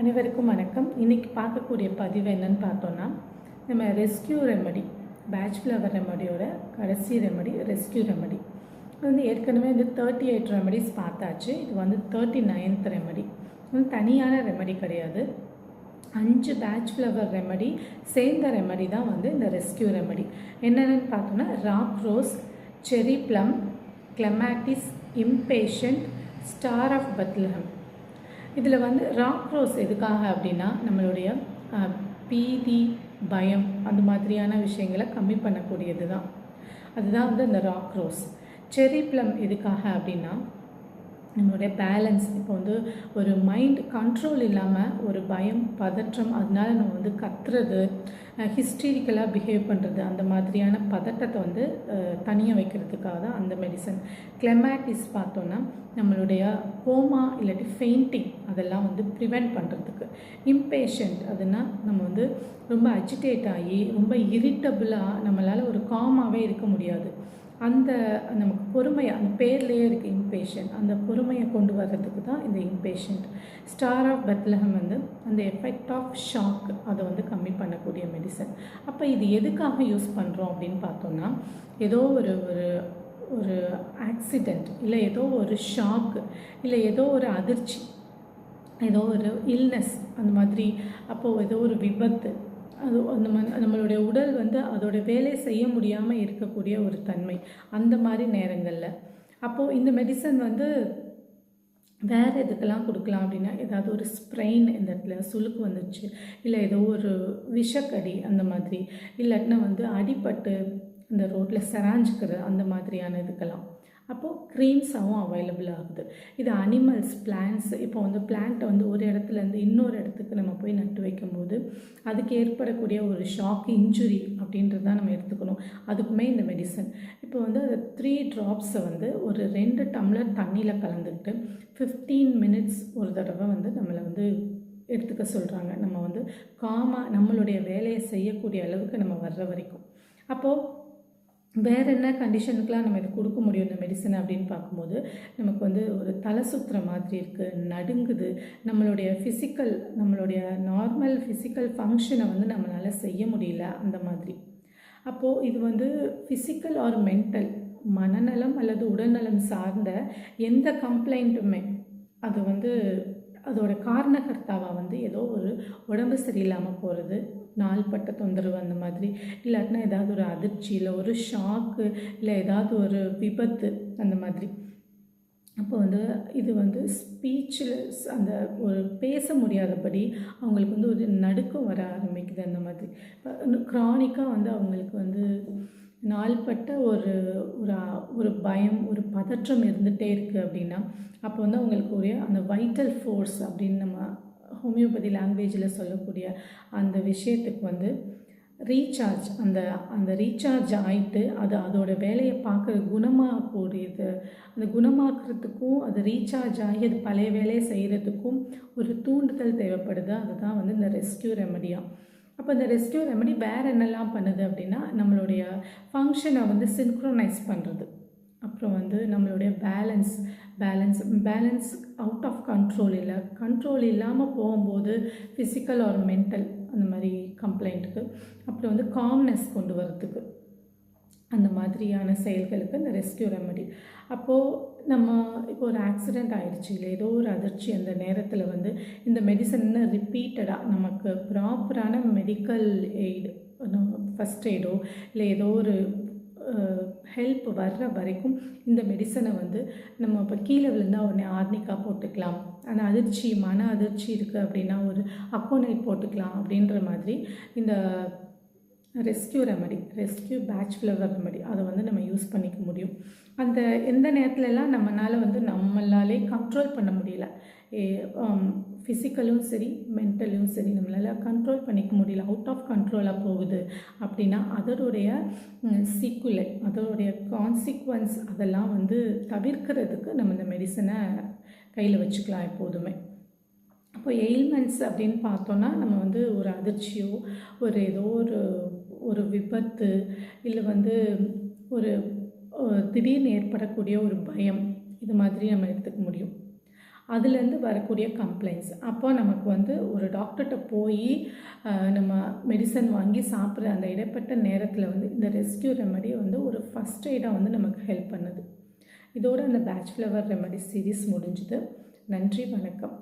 அனைவருக்கும் வணக்கம். இன்றைக்கி பார்க்கக்கூடிய பதிவு என்னன்னு பார்த்தோன்னா நம்ம ரெஸ்கியூ ரெமடி பேட்ச் ஃப்ளவர் ரெமடியோட கடைசி ரெமடி ரெஸ்கியூ ரெமடி இது வந்து ஏற்கனவே வந்து தேர்ட்டி எயிட் ரெமடிஸ் பார்த்தாச்சு. இது வந்து தேர்ட்டி நைன்த் ரெமடி வந்து தனியான ரெமடி கிடையாது. அஞ்சு பேட்ச் ஃப்ளவர் ரெமடி சேர்ந்த ரெமடி தான் வந்து இந்த ரெஸ்கியூ ரெமடி என்னென்னு பார்த்தோன்னா rock rose cherry plum clematis impatient star of Bethlehem இதில் வந்து ராக் ரோஸ் எதுக்காக அப்படின்னா நம்மளுடைய பீதி பயம் அந்த மாதிரியான விஷயங்களை கம்மி பண்ணக்கூடியது தான் அதுதான் வந்து இந்த ராக் ரோஸ் செரி ப்ளம் எதுக்காக அப்படின்னா நம்மளுடைய பேலன்ஸ் இப்போ வந்து ஒரு மைண்ட் கண்ட்ரோல் இல்லாமல் ஒரு பயம் பதற்றம் அதனால நம்ம வந்து கத்துறது ஹிஸ்டரிக்கலாக பிஹேவ் பண்ணுறது அந்த மாதிரியான பதட்டத்தை வந்து தனியாக வைக்கிறதுக்காக தான் அந்த மெடிசன் கிளமேட்டிஸ் பார்த்தோன்னா நம்மளுடைய கோமா இல்லாட்டி ஃபெயிண்டிங் அதெல்லாம் வந்து ப்ரிவெண்ட் பண்ணுறதுக்கு இம்பேஷண்ட் அதுனா நம்ம வந்து ரொம்ப அஜிடேட் ஆகி ரொம்ப இரிட்டபிளாக நம்மளால் ஒரு காமாகவே இருக்க முடியாது. அந்த நமக்கு பொறுமையை அந்த பேர்லேயே இருக்குது இம்பேஷன் அந்த பொறுமையை கொண்டு வர்றதுக்கு தான் இந்த இம்பேஷண்ட் ஸ்டார் ஆஃப் பெத்லஹம் வந்து அந்த எஃபெக்ட் ஆஃப் ஷாக் அதை வந்து கம்மி பண்ணக்கூடிய மெடிசன் அப்போ இது எதுக்காக யூஸ் பண்ணுறோம் அப்படின்னு பார்த்தோன்னா ஏதோ ஒரு ஒரு ஒரு ஆக்சிடெண்ட் இல்லை ஏதோ ஒரு ஷாக் இல்லை ஏதோ ஒரு அதிர்ச்சி ஏதோ ஒரு இல்னஸ் அந்த மாதிரி அப்போது ஏதோ ஒரு விபத்து அது அந்த மாதிரி நம்மளுடைய உடல் வந்து அதோட வேலை செய்ய முடியாமல் இருக்கக்கூடிய ஒரு தன்மை அந்த மாதிரி நேரங்களில். அப்போது இந்த மெடிசன் வந்து வேறு எதுக்கெல்லாம் கொடுக்கலாம் அப்படின்னா ஏதாவது ஒரு ஸ்ப்ரெயின் இந்த இடத்துல சுளுக்கு வந்துச்சு இல்லை ஏதோ ஒரு விஷக்கடி அந்த மாதிரி இல்லாட்டினா வந்து அடிபட்டு அந்த ரோட்டில் செராஞ்சுக்கிறது அந்த மாதிரியான இதுக்கெல்லாம். அப்போது க்ரீம்ஸாகவும் அவைலபிள் ஆகுது. இது அனிமல்ஸ் பிளான்ஸ் இப்போ வந்து பிளான்ட்டை வந்து ஒரு இடத்துலேருந்து இன்னொரு இடத்துக்கு நம்ம போய் நட்டு வைக்கும்போது அதுக்கு ஏற்படக்கூடிய ஒரு ஷாக் இன்ஜுரி அப்படின்றது தான் நம்ம எடுத்துக்கணும். அதுக்குமே இந்த மெடிசன் இப்போ வந்து அது த்ரீ ட்ராப்ஸை வந்து ஒரு ரெண்டு டம்ளர் தண்ணியில் கலந்துக்கிட்டு ஃபிஃப்டீன் மினிட்ஸ் ஒரு தடவை வந்து நம்மளை வந்து எடுத்துக்க சொல்கிறாங்க நம்ம வந்து காமாக நம்மளுடைய வேலையை செய்யக்கூடிய அளவுக்கு நம்ம வர்ற வரைக்கும். அப்போது வேறு என்ன கண்டிஷனுக்கெலாம் நம்ம இது கொடுக்க முடியும் இந்த மெடிசன் அப்படின்னு பார்க்கும்போது நமக்கு வந்து ஒரு தலை சுற்றுற மாதிரி இருக்குது நடுங்குது. நம்மளுடைய ஃபிசிக்கல் நம்மளுடைய நார்மல் ஃபிசிக்கல் ஃபங்க்ஷனை வந்து நம்மளால் செய்ய முடியல அந்த மாதிரி. அப்போது இது வந்து ஃபிசிக்கல் ஆர் மென்டல் மனநலம் அல்லது உடல்நலம் சார்ந்த எந்த கம்ப்ளைண்ட்டுமே அது வந்து அதோட காரணகர்த்தாவாக வந்து ஏதோ ஒரு உடம்பு சரியில்லாமல் போகிறது நாள்பட்ட தொந்தரவு அந்த மாதிரி. இல்லாட்டினா ஏதாவது ஒரு அதிர்ச்சி இல்லை ஒரு ஷாக்கு இல்லை ஏதாவது ஒரு விபத்து அந்த மாதிரி. அப்போ வந்து இது வந்து ஸ்பீச்சில் அந்த ஒரு பேச முடியாதபடி அவங்களுக்கு வந்து ஒரு நடுக்கம் வர ஆரம்பிக்குது அந்த மாதிரி. க்ரானிக்காக வந்து அவங்களுக்கு வந்து நாள்பட்ட ஒரு ஒரு ஒரு பயம் ஒரு பதற்றம் இருந்துகிட்டே இருக்குது அப்படின்னா அப்போ வந்து அவங்களுக்கு ஒரே அந்த வைட்டல் ஃபோர்ஸ் அப்படின்னு நம்ம ஹோமியோபதி லாங்குவேஜில் சொல்லக்கூடிய அந்த விஷயத்துக்கு வந்து ரீசார்ஜ் அந்த அந்த ரீசார்ஜ் ஆயிட்டு அது அதோட வேலையை பார்க்குற குணமாகக்கூடியது அந்த குணமாக்குறதுக்கும் அது ரீசார்ஜ் ஆகி அது பழைய வேலையை செய்கிறதுக்கும் ஒரு தூண்டுதல் தேவைப்படுது. அதுதான் வந்து இந்த ரெஸ்கியூ ரெமடியாக அப்போ இந்த ரெஸ்கியூ ரெமடி வேறு என்னெல்லாம் பண்ணுது அப்படின்னா நம்மளுடைய ஃபங்க்ஷனை வந்து சின்க்ரோனைஸ் பண்ணுறது அப்புறம் வந்து நம்மளுடைய balance balance balance out of control இல்லை. கண்ட்ரோல் இல்லாமல் போகும்போது ஃபிசிக்கல் ஆர் மென்டல் அந்த மாதிரி கம்ப்ளைண்ட்டுக்கு அப்புறம் வந்து காம்னஸ் கொண்டு வரத்துக்கு அந்த மாதிரியான செயல்களுக்கு இந்த ரெஸ்கியூ ரெமடி அப்போது நம்ம இப்போ ஒரு ஆக்சிடெண்ட் ஆயிடுச்சு இல்லை ஏதோ ஒரு அதிர்ச்சி அந்த நேரத்தில் வந்து இந்த மெடிசன் ரிப்பீட்டடாக நமக்கு ப்ராப்பரான மெடிக்கல் எய்டு ஃபஸ்ட் எய்டோ இல்லை ஏதோ ஒரு ஹெல்ப் வர்ற வரைக்கும் இந்த மெடிசனை வந்து நம்ம இப்போ கீழே விழுந்தால் உடனே ஆர்னிக்கா போட்டுக்கலாம். அந்த அதிர்ச்சி மன அதிர்ச்சி இருக்குது அப்படின்னா ஒரு அக்கோனைட் போட்டுக்கலாம் அப்படின்ற மாதிரி இந்த rescue remedy rescue Bach flower remedy அதை வந்து நம்ம யூஸ் பண்ணிக்க முடியும். அந்த எந்த நேரத்துலலாம் நம்மளால் வந்து நம்மளாலே கண்ட்ரோல் பண்ண முடியல ஃபிசிக்கலும் um, சரி மென்டலும் சரி நம்மளால் கண்ட்ரோல் பண்ணிக்க முடியல அவுட் ஆஃப் கண்ட்ரோலாக போகுது அப்படின்னா அதனுடைய சீக்குலை அதனுடைய கான்சிக்வன்ஸ் அதெல்லாம் வந்து தவிர்க்கிறதுக்கு நம்ம இந்த மெடிசனை கையில் வச்சுக்கலாம் எப்போதுமே. இப்போ எயில்மெண்ட்ஸ் அப்படின்னு பார்த்தோன்னா நம்ம வந்து ஒரு அதிர்ச்சியோ ஒரு ஏதோ ஒரு ஒரு விபத்து இல்லை வந்து ஒரு திடீர்னு ஏற்படக்கூடிய ஒரு பயம் இது மாதிரி நம்ம எடுத்துக்க முடியும். அதுலேருந்து வரக்கூடிய கம்ப்ளைண்ட்ஸ் அப்போ நமக்கு வந்து ஒரு டாக்டர்கிட்ட போய் நம்ம மெடிசன் வாங்கி சாப்பிட்ற அந்த இடைப்பட்ட நேரத்தில் வந்து இந்த ரெஸ்கியூ ரெமடி வந்து ஒரு ஃபஸ்ட் எய்டாக வந்து நமக்கு ஹெல்ப் பண்ணுது. இதோட அந்த பேட்ச் ஃப்ளவர் ரெமடி சீரீஸ் முடிஞ்சுது. நன்றி வணக்கம்.